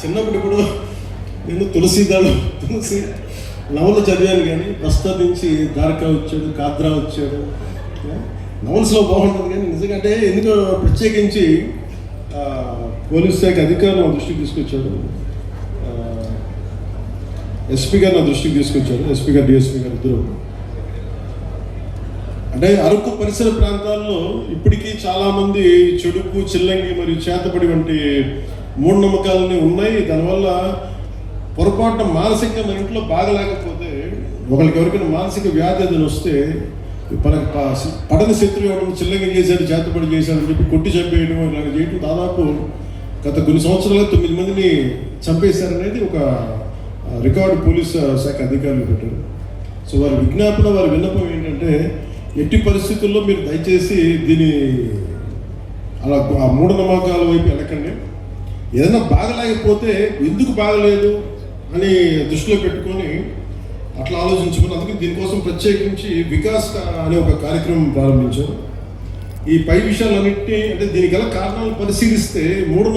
చిన్నప్పుడు ఇప్పుడు నేను తులసి తులసి నవలు చదివాను కానీ ప్రస్తుతం దారకా ద్వారకా వచ్చాడు కాద్రా వచ్చాడు. నవల్స్లో బాగుంటుంది కానీ నిజంగా అంటే ఎందుకో ప్రత్యేకించి పోలీస్ శాఖ అధికారులు దృష్టికి తీసుకొచ్చాడు ఎస్పీ గారు నా దృష్టికి తీసుకొచ్చారు ఎస్పీ గారు డిఎస్పీ గారు ఇద్దరు. అంటే అరకు పరిసర ప్రాంతాల్లో ఇప్పటికీ చాలామంది చెడుకు చిల్లంగి మరియు చేతపడి వంటి మూఢనమ్మకాలని ఉన్నాయి. దానివల్ల పొరపాటున మానసికంగా మన ఇంట్లో బాగలేకపోతే ఒకరికి ఎవరికైనా మానసిక వ్యాధి ఏదైనా వస్తే మనకి పడని శత్రువు ఎవరైనా చిల్లంగి చేశాడు చేతపడి చేశాడు అని చెప్పి కొట్టి చంపేయడం ఇలాగ చేయడం దాదాపు గత కొన్ని సంవత్సరాలుగా తొమ్మిది మందిని చంపేశారనేది ఒక రికార్డు పోలీస్ శాఖ అధికారులు పెట్టారు. సో వారి విజ్ఞాపన వారి విన్నపం ఏంటంటే ఎట్టి పరిస్థితుల్లో మీరు దయచేసి దీని అలా ఆ మూఢనమ్మకాల వైపు వెళ్ళకండి. ఏదైనా బాధలేకపోతే ఎందుకు బాగలేదు అని దృష్టిలో పెట్టుకొని అట్లా ఆలోచించుకుని అందుకే దీనికోసం ప్రత్యేకించి వికాస్ అనే ఒక కార్యక్రమం ప్రారంభించారు ఈ పై విషయాలన్నింటినీ అంటే దీనికి గల కారణాలు పరిశీలిస్తే మూడు